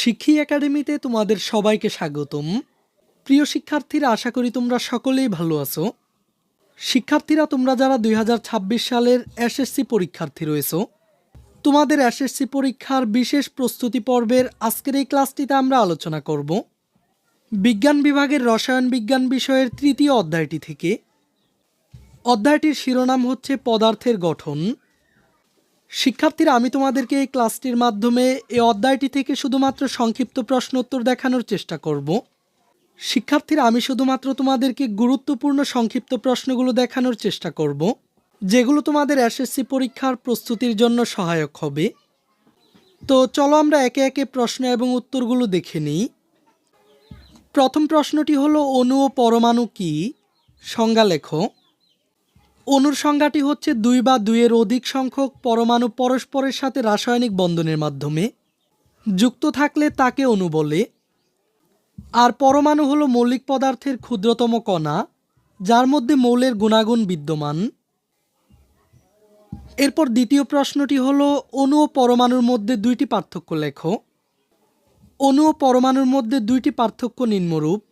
শিক্ষী একাডেমিতে তোমাদের সবাইকে স্বাগতম। প্রিয় শিক্ষার্থীরা, আশা করি তোমরা সকলেই ভালো আছো। শিক্ষার্থীরা, তোমরা যারা দুই হাজার ছাব্বিশ সালের এসএসসি পরীক্ষার্থী রয়েছো, তোমাদের এসএসসি পরীক্ষার বিশেষ প্রস্তুতি পর্বের আজকের এই ক্লাসটিতে আমরা আলোচনা করব। বিজ্ঞান বিভাগের রসায়ন বিজ্ঞান বিষয়ের তৃতীয় অধ্যায়টি থেকে। অধ্যায়টির শিরোনাম হচ্ছে পদার্থের গঠন। শিক্ষার্থীরা, আমি তোমাদেরকে এই ক্লাসটির মাধ্যমে এই অধ্যায়টি থেকে শুধুমাত্র সংক্ষিপ্ত প্রশ্ন উত্তর দেখানোর চেষ্টা করব। শিক্ষার্থীরা, আমি শুধুমাত্র তোমাদেরকে গুরুত্বপূর্ণ সংক্ষিপ্ত প্রশ্নগুলো দেখানোর চেষ্টা করব, যেগুলো তোমাদের এসএসসি পরীক্ষার প্রস্তুতির জন্য সহায়ক হবে। তো চলো আমরা একে একে প্রশ্ন এবং উত্তরগুলো দেখে নিই। প্রথম প্রশ্নটি হলো, অণু ও পরমাণু কি? সংজ্ঞা লেখো। অণুর সংজ্ঞাটি হচ্ছে দুই বা দুইয়ের অধিক সংখ্যক পরমাণু পরস্পরের সাথে রাসায়নিক বন্ধনের মাধ্যমে। যুক্ত থাকলে তাকে অণু বলে। আর পরমাণু হলো মৌলিক পদার্থের ক্ষুদ্রতম কণা, যার মধ্যে মৌলের গুণাগুণ বিদ্যমান। এরপর দ্বিতীয় প্রশ্নটি হলো, অণু ও পরমাণুর মধ্যে দুইটি পার্থক্য লেখো। অণু ও পরমাণুর মধ্যে দুইটি পার্থক্য নিম্নরূপ।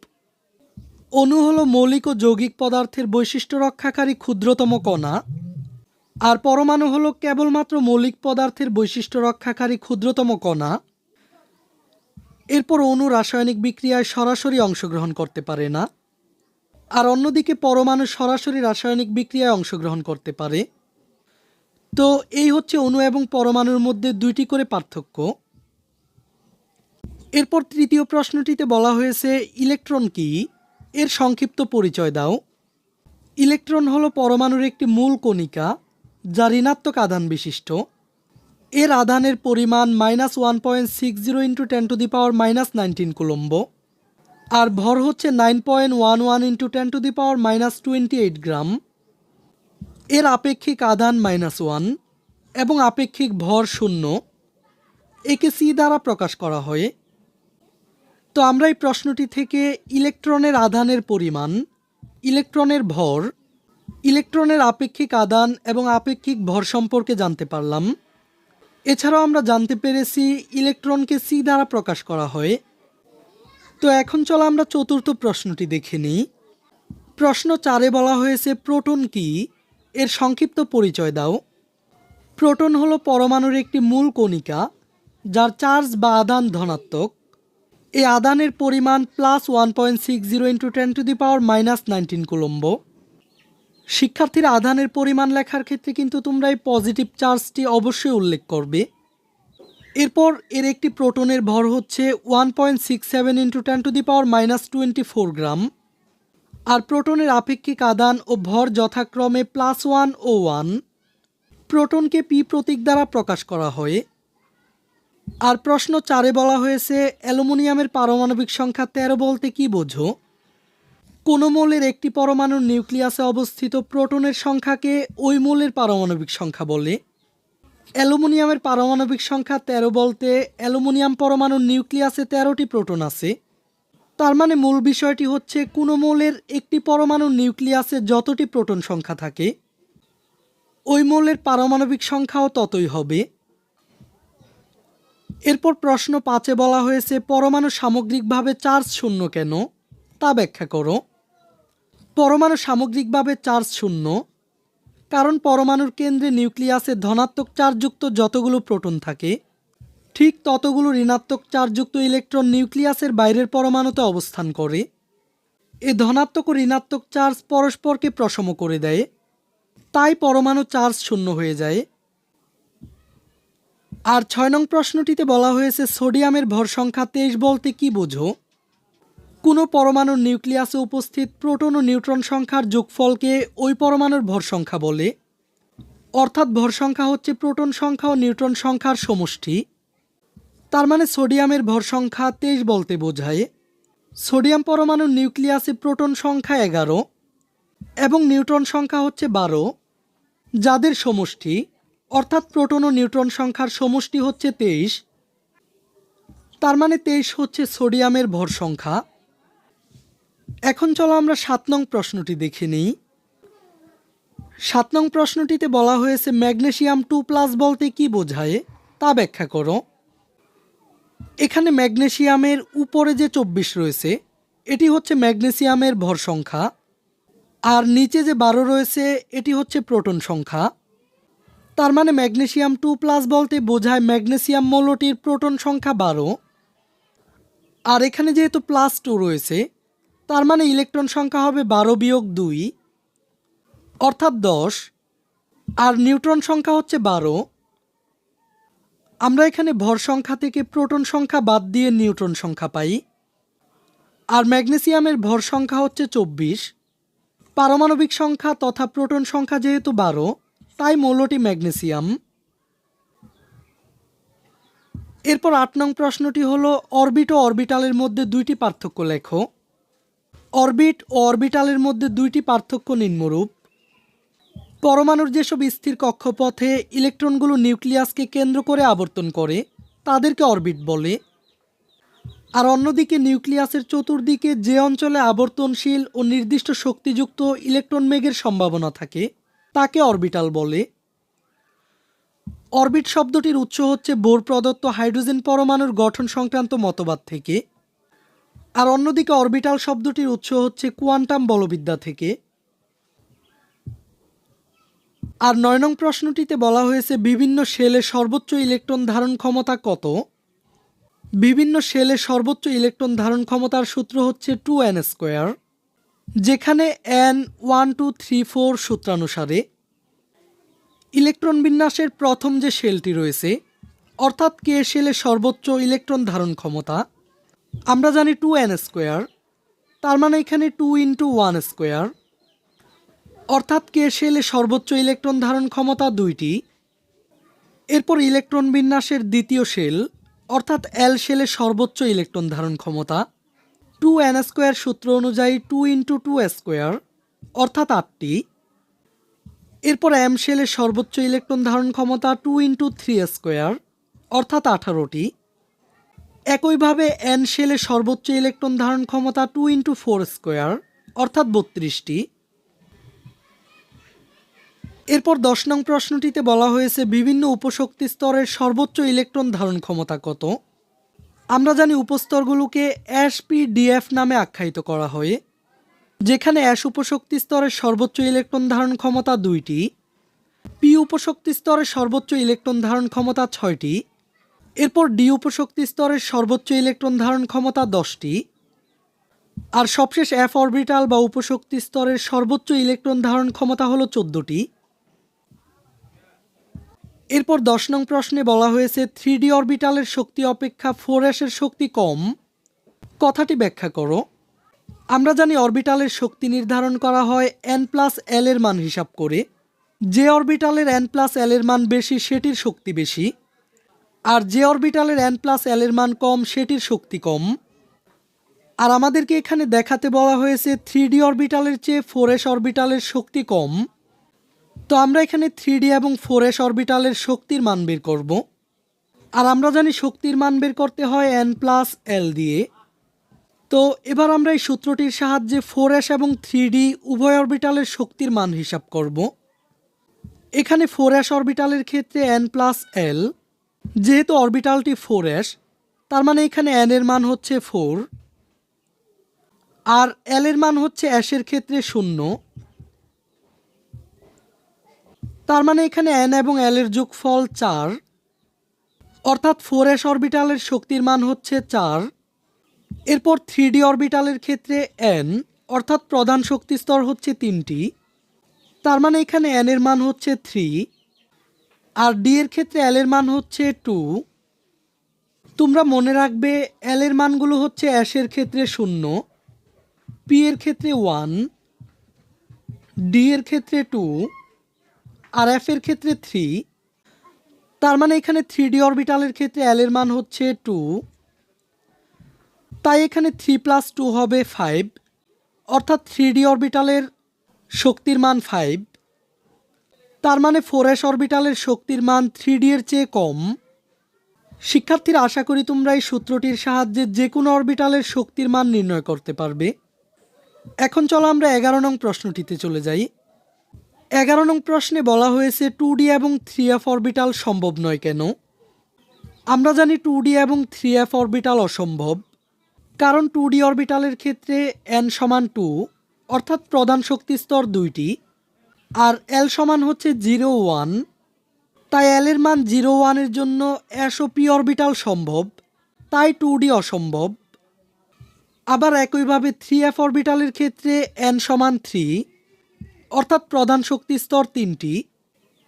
অণু হলো মৌলিক ও যৌগিক পদার্থের বৈশিষ্ট্য রক্ষাকারী ক্ষুদ্রতম কণা, আর পরমাণু হলো কেবলমাত্র মৌলিক পদার্থের বৈশিষ্ট্য রক্ষাকারী ক্ষুদ্রতম কণা। এরপর অণু রাসায়নিক বিক্রিয়ায় সরাসরি অংশগ্রহণ করতে পারে না, আর অন্যদিকে পরমাণু সরাসরি রাসায়নিক বিক্রিয়ায় অংশগ্রহণ করতে পারে। তো এই হচ্ছে অণু এবং পরমাণুর মধ্যে দুইটি করে পার্থক্য। এরপর তৃতীয় প্রশ্নটিতে বলা হয়েছে, ইলেকট্রন কি? এর সংক্ষিপ্ত পরিচয় দাও। ইলেকট্রন হল পরমাণুর একটি মূল কণিকা যা ঋণাত্মক আধান বিশিষ্ট। এর আধানের পরিমাণ minus one point six zero into ten to the power minus nineteen coulomb. আর ভর হচ্ছে nine point one one into ten to the power minus twenty eight gram. এর আপেক্ষিক আধান মাইনাস ওয়ান এবং আপেক্ষিক ভর শূন্য। একে সি দ্বারা প্রকাশ করা হয়। তো আমরা এই প্রশ্নটি থেকে ইলেকট্রনের আধানের পরিমাণ, ইলেকট্রনের ভর, ইলেকট্রনের আপেক্ষিক আদান এবং আপেক্ষিক ভর সম্পর্কে জানতে পারলাম। এছাড়াও আমরা জানতে পেরেছি ইলেকট্রনকে সি দ্বারা প্রকাশ করা হয়। তো এখন চলো আমরা চতুর্থ প্রশ্নটি দেখে নিই। প্রশ্ন চারে বলা হয়েছে, প্রোটন কি? এর সংক্ষিপ্ত পরিচয় দাও। প্রোটন হলো পরমাণুর একটি মূল কণিকা, যার চার্জ বা আদান ধনাত্মক। এই আদানের পরিমাণ plus one point six zero into ten to the power minus nineteen coulomb. শিক্ষার্থীরা আধানের পরিমাণ লেখার ক্ষেত্রে কিন্তু তোমরা এই পজিটিভ চার্জটি অবশ্যই উল্লেখ করবে। এরপর এর একটি প্রোটনের ভর হচ্ছে one point six seven into ten to the power minus twenty four gram আর প্রোটনের আপেক্ষিক আদান ও ভর যথাক্রমে প্লাস ওয়ান ও ওয়ান প্রোটনকে পি প্রতীক দ্বারা প্রকাশ করা হয়। আর প্রশ্ন চারে বলা হয়েছে, অ্যালুমিনিয়ামের পারমাণবিক সংখ্যা তেরো বলতে কি বোঝো? কোনো মৌলের একটি পরমাণুর নিউক্লিয়াসে অবস্থিত প্রোটনের সংখ্যাকে ওই মৌলের পারমাণবিক সংখ্যা বলে। অ্যালুমিনিয়ামের পারমাণবিক সংখ্যা তেরো বলতে অ্যালুমিনিয়াম পরমাণুর নিউক্লিয়াসে তেরোটি প্রোটন আছে। তার মানে মূল বিষয়টি হচ্ছে, কোনো মৌলের একটি পরমাণুর নিউক্লিয়াসে যতটি প্রোটন সংখ্যা থাকে, ওই মৌলের পারমাণবিক সংখ্যাও ততই হবে। এরপর প্রশ্ন পাঁচে বলা হয়েছে, পরমাণু সামগ্রিকভাবে চার্জ শূন্য কেন? তা ব্যাখ্যা করো। পরমাণু সামগ্রিকভাবে চার্জ শূন্য, কারণ পরমাণুর কেন্দ্রে নিউক্লিয়াসে ধনাত্মক চার্জযুক্ত যতগুলো প্রোটন থাকে, ঠিক ততগুলো ঋণাত্মক চার্জযুক্ত ইলেকট্রন নিউক্লিয়াসের বাইরের পরমাণুতে অবস্থান করে। এ ধনাত্মক ও ঋণাত্মক চার্জ পরস্পরকে প্রশম করে দেয়, তাই পরমাণু চার্জ শূন্য হয়ে যায়। আর ছয় নং প্রশ্নটিতে বলা হয়েছে, সোডিয়ামের ভর সংখ্যা তেইশ বলতে কি বোঝো? কোনো পরমাণুর নিউক্লিয়াসে উপস্থিত প্রোটন ও নিউট্রন সংখ্যার যোগফলকে ওই পরমাণুর ভর সংখ্যা বলে। অর্থাৎ ভর সংখ্যা হচ্ছে প্রোটন সংখ্যা ও নিউট্রন সংখ্যার সমষ্টি। তার মানে সোডিয়ামের ভর সংখ্যা তেইশ বলতে বোঝায়। সোডিয়াম পরমাণুর নিউক্লিয়াসে প্রোটন সংখ্যা এগারো এবং নিউট্রন সংখ্যা হচ্ছে বারো, যাদের সমষ্টি অর্থাৎ প্রোটন ও নিউট্রন সংখ্যার সমষ্টি হচ্ছে তেইশ। তার মানে তেইশ হচ্ছে সোডিয়ামের ভর সংখ্যা। এখন চলো আমরা সাত নং প্রশ্নটি দেখে নিই। সাত নং প্রশ্নটিতে বলা হয়েছে ম্যাগনেশিয়াম টু প্লাস বলতে কি বোঝায়? তা ব্যাখ্যা করো। এখানে ম্যাগনেসিয়ামের উপরে যে চব্বিশ রয়েছে, এটি হচ্ছে ম্যাগনেসিয়ামের ভর সংখ্যা। আর নিচে যে বারো রয়েছে, এটি হচ্ছে প্রোটন সংখ্যা। তার মানে ম্যাগনেসিয়াম টু প্লাস বলতে বোঝায় ম্যাগনেসিয়াম মৌলটির প্রোটন সংখ্যা বারো। আর এখানে যেহেতু প্লাস টু রয়েছে, তার মানে ইলেকট্রন সংখ্যা হবে বারো বিয়োগ দুই, অর্থাৎ দশ। আর নিউট্রন সংখ্যা হচ্ছে বারো। আমরা এখানে ভর সংখ্যা থেকে প্রোটন সংখ্যা বাদ দিয়ে নিউট্রন সংখ্যা পাই। আর ম্যাগনেসিয়ামের ভর সংখ্যা হচ্ছে চব্বিশ। পারমাণবিক সংখ্যা তথা প্রোটন সংখ্যা যেহেতু বারো তাই মৌলটি ম্যাগনেসিয়াম এরপর আট নং প্রশ্নটি হল, অরবিট ও অরবিটালের মধ্যে দুইটি পার্থক্য লেখো। অরবিট ও অরবিটালের মধ্যে দুইটি পার্থক্য নিম্নরূপ। পরমাণুর যেসব স্থির কক্ষপথে ইলেকট্রনগুলো নিউক্লিয়াসকে কেন্দ্র করে আবর্তন করে, তাদেরকে অরবিট বলে। আর অন্যদিকে নিউক্লিয়াসের চতুর্দিকে যে অঞ্চলে আবর্তনশীল ও নির্দিষ্ট শক্তিযুক্ত ইলেকট্রন মেঘের সম্ভাবনা থাকে তাকে অরবিটাল বলে। অরবিট শব্দটির উৎস হচ্ছে বোর প্রদত্ত হাইড্রোজেন পরমাণুর গঠন সংক্রান্ত মতবাদ থেকে। আর অন্যদিকে অরবিটাল শব্দটির উৎস হচ্ছে কোয়ান্টাম বলবিদ্যা থেকে। আর নয় নং প্রশ্নটিতে বলা হয়েছে, বিভিন্ন শেলে সর্বোচ্চ ইলেকট্রন ধারণ ক্ষমতা কত? বিভিন্ন শেলে সর্বোচ্চ ইলেকট্রন ধারণ ক্ষমতার সূত্র হচ্ছে টু এন স্কোয়ার। যেখানে N one two three four সূত্রানুসারে electron বিন্যাসের প্রথম যে শেলটি রয়েছে, অর্থাৎ কে শেলে সর্বোচ্চ ইলেকট্রন ধারণ ক্ষমতা, আমরা জানি টু এন স্কোয়ার তার মানে এখানে টু ইন্টু ওয়ান স্কোয়ার অর্থাৎ কে শেলে সর্বোচ্চ ইলেকট্রন ধারণ ক্ষমতা দুইটি। এরপর ইলেকট্রন বিন্যাসের দ্বিতীয় শেল, অর্থাৎ এল শেলে সর্বোচ্চ ইলেকট্রন ধারণ ক্ষমতা টু এন স্কোয়ার সূত্র অনুযায়ী টু ইন্টু টু স্কোয়ার অর্থাৎ আটটি। এরপর এম শেলে সর্বোচ্চ ইলেকট্রন ধারণ ক্ষমতা টু ইন্টু থ্রি স্কোয়ার অর্থাৎ আঠারোটি। একইভাবে এন শেলে সর্বোচ্চ ইলেকট্রন ধারণ ক্ষমতা টু ইন্টু ফোর স্কোয়ার অর্থাৎ বত্রিশটি। এরপর দশ নং প্রশ্নটিতে বলা হয়েছে বিভিন্ন উপশক্তি স্তরের সর্বোচ্চ ইলেকট্রন ধারণ ক্ষমতা কত? আমরা জানি উপস্তরগুলোকে অ্যাশ পি ডিএফ নামে আখ্যায়িত করা হয়, যেখানে অ্যাশ উপশক্তি স্তরের সর্বোচ্চ ইলেকট্রন ধারণ ক্ষমতা দুইটি, পি উপশক্তি স্তরের সর্বোচ্চ ইলেকট্রন ধারণ ক্ষমতা ছয়টি, এরপর ডি উপশক্তি স্তরের সর্বোচ্চ ইলেকট্রন ধারণ ক্ষমতা দশটি, আর সবশেষ এফ অরবিটাল বা উপশক্তি স্তরের সর্বোচ্চ ইলেকট্রন ধারণ ক্ষমতা হলো চোদ্দটি। এরপর দশ নং প্রশ্নে বলা হয়েছে থ্রি ডি অরবিটালের শক্তি অপেক্ষা ফোর এর শক্তি কম। কথাটি ব্যাখ্যা করো। আমরা জানি অরবিটালের শক্তি নির্ধারণ করা হয় এন প্লাস এল এর মান হিসাব করে। যে অরবিটালের এন প্লাস এল এর মান বেশি, সেটির শক্তি বেশি। আর যে অরবিটালের এন প্লাস এল এর মান কম, সেটির শক্তি কম। আর আমাদেরকে এখানে দেখাতে বলা হয়েছে থ্রি ডি অরবিটালের চেয়ে ফোর এস অরবিটালের শক্তি কম। তো আমরা এখানে থ্রি এবং ফোর এস অরবিটালের শক্তির মান বের করব। আর আমরা জানি শক্তির মান বের করতে হয় এন প্লাস এল দিয়ে। তো এবার আমরা এই সূত্রটির সাহায্যে ফোর এস এবং থ্রি উভয় অরবিটালের শক্তির মান হিসাব করব। এখানে ফোর এস অরবিটালের ক্ষেত্রে এন প্লাস এল যেহেতু অরবিটালটি ফোর এস তার মানে এখানে এন এর মান হচ্ছে ফোর আর এল এর মান হচ্ছে অ্যাশের ক্ষেত্রে শূন্য। তার মানে এখানে এন এবং এল এর যোগফল চার, অর্থাৎ ফোর এস অরবিটালের শক্তির মান হচ্ছে চার। এরপর থ্রি ডি অরবিটালের ক্ষেত্রে এন অর্থাৎ প্রধান শক্তি স্তর হচ্ছে তিনটি। তার মানে এখানে এন এর মান হচ্ছে থ্রি আর ডি এর ক্ষেত্রে এল এর মান হচ্ছে টু তোমরা মনে রাখবে এল এর মানগুলো হচ্ছে অ্যাশের ক্ষেত্রে শূন্য পি এর ক্ষেত্রে ওয়ান ডি এর ক্ষেত্রে টু আর এফ এর ক্ষেত্রে থ্রি তার মানে এখানে থ্রি ডি অরবিটালের ক্ষেত্রে এল এর মান হচ্ছে টু তাই এখানে থ্রি প্লাস টু হবে ফাইভ অর্থাৎ থ্রি ডি অরবিটালের শক্তির মান ফাইভ তার মানে ফোর এস অরবিটালের শক্তির মান থ্রি ডি এর চেয়ে কম। শিক্ষার্থীরা, আশা করি তোমরা এই সূত্রটির সাহায্যে যে কোনো অরবিটালের শক্তির মান নির্ণয় করতে পারবে। এখন চলো আমরা এগারো নং প্রশ্নটিতে চলে যাই। এগারো নং প্রশ্নে বলা হয়েছে টু ডি এবং থ্রি এফ অরবিটাল সম্ভব নয় কেন? আমরা জানি টু ডি এবং থ্রি এফ অরবিটাল অসম্ভব, কারণ টু ডি অরবিটালের ক্ষেত্রে এন সমান টু অর্থাৎ প্রধান শক্তি স্তর দুইটি, আর এল সমান হচ্ছে জিরো ওয়ান তাই এল এর মান জিরো ওয়ানের জন্য এস ও পি অরবিটাল সম্ভব, তাই টু ডি অসম্ভব। আবার একইভাবে থ্রি এফ অরবিটালের ক্ষেত্রে এন সমান থ্রি অর্থাৎ প্রধান শক্তি স্তর তিনটি,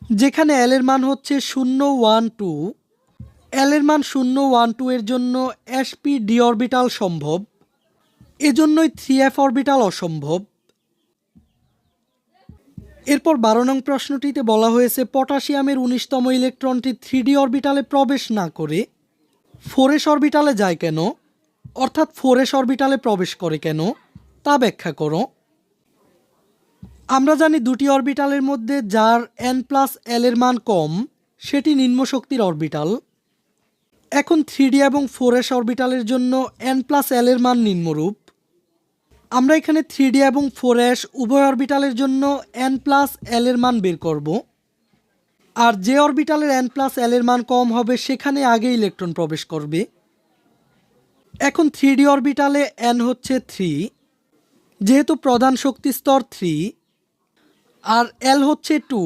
যেখানে এল এর মান হচ্ছে শূন্য ওয়ান টু। এল এর মান শূন্য ওয়ান টু এর জন্য এসপি ডি অরবিটাল সম্ভব। এজন্যই থ্রি এফ অরবিটাল অসম্ভব। এরপর বারো নং প্রশ্নটিতে বলা হয়েছে, পটাশিয়ামের উনিশতম ইলেকট্রনটি থ্রি ডি অরবিটালে প্রবেশ না করে ফোর এস অরবিটালে যায় কেন? অর্থাৎ ফোর এস অরবিটালে প্রবেশ করে কেন? তা ব্যাখ্যা করো। আমরা জানি দুটি অরবিটালের মধ্যে যার এন প্লাস এল এর মান কম, সেটি নিম্ন শক্তির অরবিটাল। এখন থ্রি ডি এবং ফোর এস অরবিটালের জন্য এন প্লাস এল এর মান নিম্নরূপ। আমরা এখানে থ্রি ডি এবং ফোর এস উভয় অরবিটালের জন্য এন প্লাস এল এর মান বের করব। আর যে অরবিটালের এন প্লাস এল এর মান কম হবে, সেখানে আগে ইলেকট্রন প্রবেশ করবে। এখন থ্রি ডি অরবিটালে এন হচ্ছে থ্রি, যেহেতু প্রধান শক্তি স্তর থ্রি আর এল হচ্ছে টু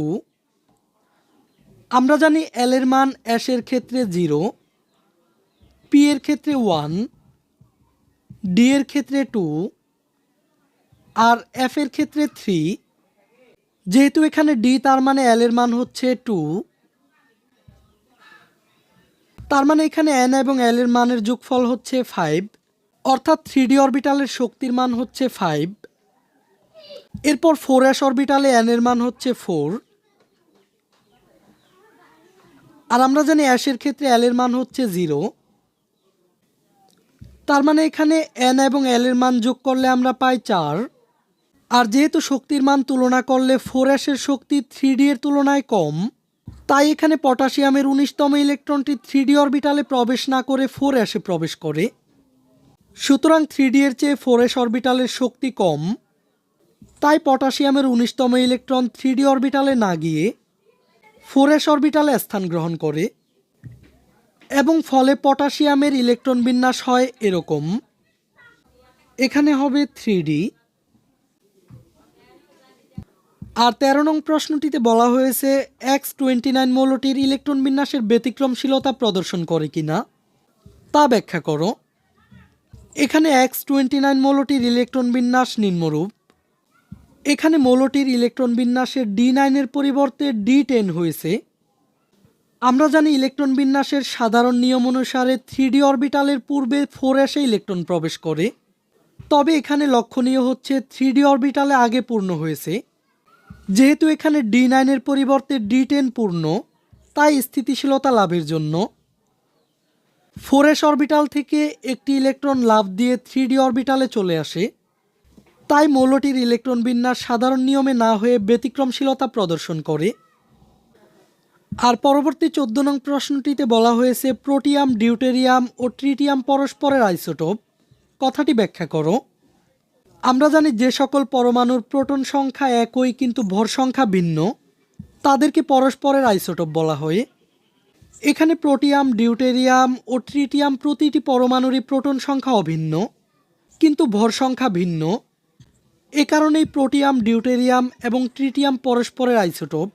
আমরা জানি এল এর মান এর ক্ষেত্রে জিরো পি এর ক্ষেত্রে ওয়ান ডি এর ক্ষেত্রে টু আর এফ এর ক্ষেত্রে থ্রি যেহেতু এখানে ডি তার মানে এল এর মান হচ্ছে টু তার মানে এখানে এন এবং এল এর মানের যোগফল হচ্ছে ফাইভ অর্থাৎ থ্রি ডি অরবিটালের শক্তির মান হচ্ছে ফাইভ এরপর ফোর এস অরবিটালে এর মান হচ্ছে ফোর আর আমরা জানি অ্যাশের ক্ষেত্রে এর মান হচ্ছে জিরো তার মানে এখানে এন এবং এর মান যোগ করলে আমরা পাই চার। আর যেহেতু শক্তির মান তুলনা করলে ফোর এর শক্তি থ্রি ডি এর তুলনায় কম, তাই এখানে পটাশিয়ামের উনিশতম ইলেকট্রনটি থ্রি ডি অরবিটালে প্রবেশ না করে ফোর এসে প্রবেশ করে। সুতরাং থ্রি ডি এর চেয়ে ফোর এস অরবিটালের শক্তি কম। তাই পটাশিয়ামের উনিশতম ইলেকট্রন থ্রি অরবিটালে না গিয়ে ফোর এস অরবিটালে স্থান গ্রহণ করে এবং ফলে পটাশিয়ামের ইলেকট্রন বিন্যাস হয় এরকম। এখানে হবে থ্রি আর তেরো নং প্রশ্নটিতে বলা হয়েছে, এক্স টোয়েন্টি নাইন মৌলটির ইলেকট্রন বিন্যাসের ব্যতিক্রমশীলতা প্রদর্শন করে কিনা, তা ব্যাখ্যা করো। এখানে এক্স টোয়েন্টি নাইন মৌলটির ইলেকট্রন বিন্যাস নিম্নরূপ। এখানে মৌলটির ইলেকট্রন বিন্যাসের ডি নাইনের পরিবর্তে ডি টেন হয়েছে। আমরা জানি ইলেকট্রন বিন্যাসের সাধারণ নিয়ম অনুসারে থ্রি অরবিটালের পূর্বে ফোর এসে ইলেকট্রন প্রবেশ করে। তবে এখানে লক্ষণীয় হচ্ছে থ্রি অরবিটালে আগে পূর্ণ হয়েছে। যেহেতু এখানে ডি নাইনের পরিবর্তে ডি টেন পূর্ণ, তাই স্থিতিশীলতা লাভের জন্য। ফোর এস অরবিটাল থেকে একটি ইলেকট্রন লাভ দিয়ে থ্রি অরবিটালে চলে আসে। তাই মৌলটির ইলেকট্রন বিন্যাস সাধারণ নিয়মে না হয়ে ব্যতিক্রমশীলতা প্রদর্শন করে। আর পরবর্তী চোদ্দ নং প্রশ্নটিতে বলা হয়েছে, প্রোটিয়াম, ডিউটেরিয়াম ও ট্রিটিয়াম পরস্পরের আইসোটোপ। কথাটি ব্যাখ্যা করো। আমরা জানি যে সকল পরমাণুর প্রোটন সংখ্যা একই, কিন্তু ভর সংখ্যা ভিন্ন। তাদেরকে পরস্পরের আইসোটোপ বলা হয়। এখানে প্রোটিয়াম, ডিউটেরিয়াম ও ট্রিটিয়াম প্রতিটি পরমাণুরই প্রোটন সংখ্যা অভিন্ন, কিন্তু ভর সংখ্যা ভিন্ন। এ কারণেই প্রোটিয়াম, ডিউটেরিয়াম এবং ট্রিটিয়াম পরস্পরের আইসোটোপ।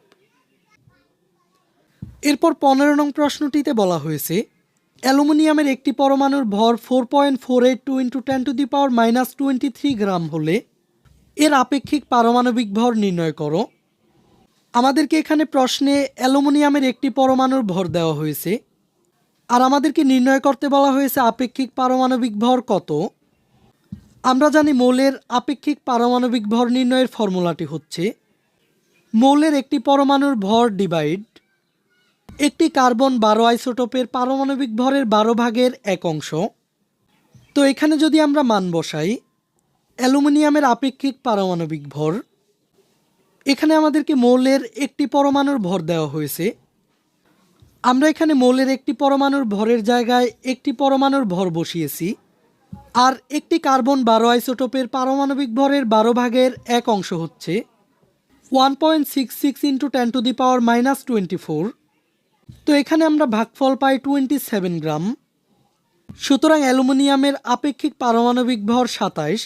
এরপর পনেরো নং প্রশ্নটিতে বলা হয়েছে, অ্যালুমিনিয়ামের একটি পরমাণুর ভর four point four eight two into ten to the power minus twenty three gram হলে এর আপেক্ষিক পারমাণবিক ভর নির্ণয় করো। আমাদেরকে এখানে প্রশ্নে অ্যালুমিনিয়ামের একটি পরমাণুর ভর দেওয়া হয়েছে, আর আমাদেরকে নির্ণয় করতে বলা হয়েছে আপেক্ষিক পারমাণবিক ভর কত? আমরা জানি মৌলের আপেক্ষিক পারমাণবিক ভর নির্ণয়ের ফর্মুলাটি হচ্ছে মৌলের একটি পরমাণুর ভর ডিভাইড একটি কার্বন বারো আইসোটোপের পারমাণবিক ভরের বারো ভাগের এক অংশ। তো এখানে যদি আমরা মান বসাই, অ্যালুমিনিয়ামের আপেক্ষিক পারমাণবিক ভর, এখানে আমাদেরকে মৌলের একটি পরমাণুর ভর দেওয়া হয়েছে। আমরা এখানে মৌলের একটি পরমাণুর ভরের জায়গায় একটি পরমাণুর ভর বসিয়েছি। আর একটি কার্বন বারো আইসোটোপের পারমাণবিক ভরের বারো ভাগের এক অংশ হচ্ছে one point six six into ten to the power minus twenty four. তো এখানে আমরা ভাগফল পাই টোয়েন্টি সেভেন গ্রাম। সুতরাং অ্যালুমিনিয়ামের আপেক্ষিক পারমাণবিক ভর সাতাইশ।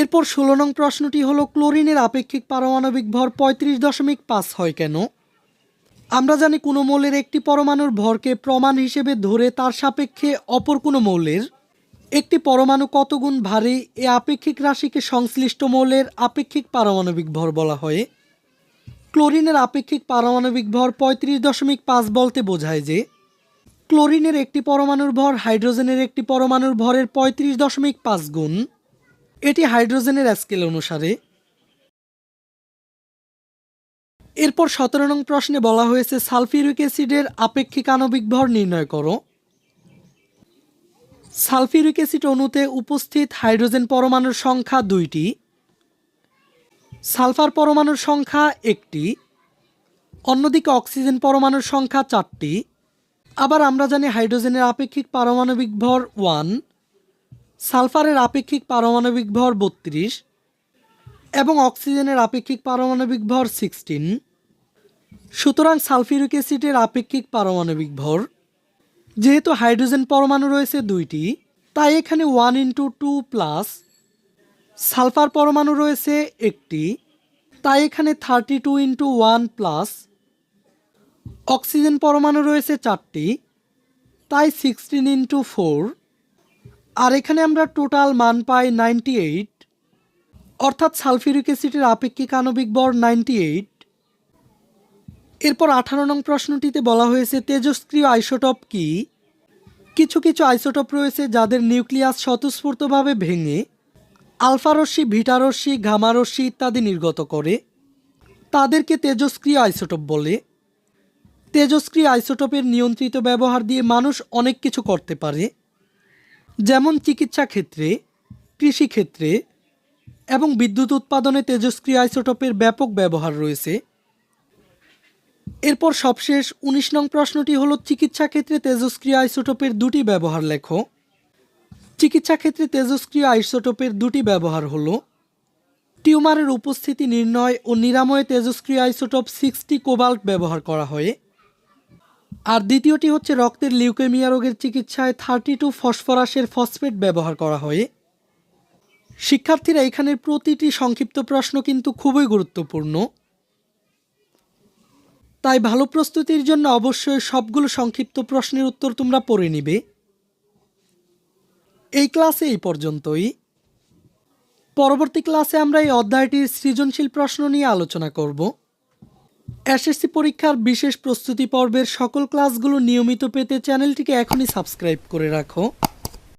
এরপর ষোলো নং প্রশ্নটি হলো, ক্লোরিনের আপেক্ষিক পারমাণবিক ভর পঁয়ত্রিশ দশমিক পাঁচ হয় কেন? আমরা জানি কোনো মৌলের একটি পরমাণুর ভরকে প্রমাণ হিসেবে ধরে তার সাপেক্ষে অপর কোনো মৌলের। একটি পরমাণু কত গুণ ভারী এ আপেক্ষিক রাশিকে সংশ্লিষ্ট মৌলের আপেক্ষিক পারমাণবিক ভর বলা হয়। ক্লোরিনের আপেক্ষিক পারমাণবিক ভর পঁয়ত্রিশ দশমিক পাঁচ বলতে বোঝায় যে, ক্লোরিনের একটি পরমাণুর ভর হাইড্রোজেনের একটি পরমাণুর ভরের পঁয়ত্রিশ দশমিক পাঁচ গুণ। এটি হাইড্রোজেনের স্কেল অনুসারে এরপর সতেরো নং প্রশ্নে বলা হয়েছে, সালফিউরিক অ্যাসিডের আপেক্ষিক আণবিক ভর নির্ণয় করো। সালফিউরিক অ্যাসিড অণুতে উপস্থিত হাইড্রোজেন পরমাণুর সংখ্যা দুইটি, সালফার পরমাণুর সংখ্যা একটি, অন্যদিকে অক্সিজেন পরমাণুর সংখ্যা চারটি। আবার আমরা জানি হাইড্রোজেনের আপেক্ষিক পারমাণবিক ভর ওয়ান, সালফারের আপেক্ষিক পারমাণবিক ভর বত্রিশ এবং অক্সিজেনের আপেক্ষিক পারমাণবিক ভর সিক্সটিন। সুতরাং সালফিউরিক অ্যাসিডের আপেক্ষিক পারমাণবিক ভর, যেহেতু হাইড্রোজেন পরমাণু রয়েছে দুইটি, তাই এখানে one into two plus sulphur পরমাণু রয়েছে একটি, তাই এখানে thirty two into one plus oxygen পরমাণু রয়েছে চারটি, তাই সিক্সটিন ইন্টু ফোর। আর এখানে আমরা টোটাল মান পাই নাইনটি এইট অর্থাৎ সালফিউরিক অ্যাসিডের আপেক্ষিক আণবিক বর নাইনটি এইট। এরপর আঠারো নং প্রশ্নটিতে বলা হয়েছে, তেজস্ক্রিয় আইসোটপ কি? কিছু কিছু আইসোটপ রয়েছে যাদের নিউক্লিয়াস স্বতঃস্ফূর্তভাবে ভেঙে আলফা রশ্মি ভিটা রশ্মি, গামা ইত্যাদি নির্গত করে। তাদেরকে তেজস্ক্রিয় আইসোটপ বলে। তেজস্ক্রিয় আইসোটপের নিয়ন্ত্রিত ব্যবহার দিয়ে মানুষ অনেক কিছু করতে পারে, যেমন চিকিৎসা ক্ষেত্রে, কৃষিক্ষেত্রে এবং বিদ্যুৎ উৎপাদনে তেজস্ক্রিয় আইসোটোপের ব্যাপক ব্যবহার রয়েছে। এরপর সবশেষ উনিশ নং প্রশ্নটি হলো, চিকিৎসা ক্ষেত্রে তেজস্ক্রিয় আইসোটোপের দুটি ব্যবহার লেখো। চিকিৎসা ক্ষেত্রে তেজস্ক্রিয় আইসোটোপের দুটি ব্যবহার হলো, টিউমারের উপস্থিতি নির্ণয় ও নিরাময়ে তেজস্ক্রিয় আইসোটোপ সিক্সটি কোবাল্ট ব্যবহার করা হয়। আর দ্বিতীয়টি হচ্ছে, রক্তের লিউকেমিয়া রোগের চিকিৎসায় থার্টি টু ফসফরাসের ফসফেট ব্যবহার করা হয়। শিক্ষার্থীরা এখানের প্রতিটি সংক্ষিপ্ত প্রশ্ন কিন্তু খুবই গুরুত্বপূর্ণ। তাই ভালো প্রস্তুতির জন্য অবশ্যই সবগুলো সংক্ষিপ্ত প্রশ্নের উত্তর তোমরা পড়ে নিবে। এই ক্লাসে এই পর্যন্তই। পরবর্তী ক্লাসে আমরা এই অধ্যায়টির সৃজনশীল প্রশ্ন নিয়ে আলোচনা করব। এসএসসি পরীক্ষার বিশেষ প্রস্তুতি পর্বের সকল ক্লাসগুলো নিয়মিত পেতে চ্যানেলটিকে এখনই সাবস্ক্রাইব করে রাখো।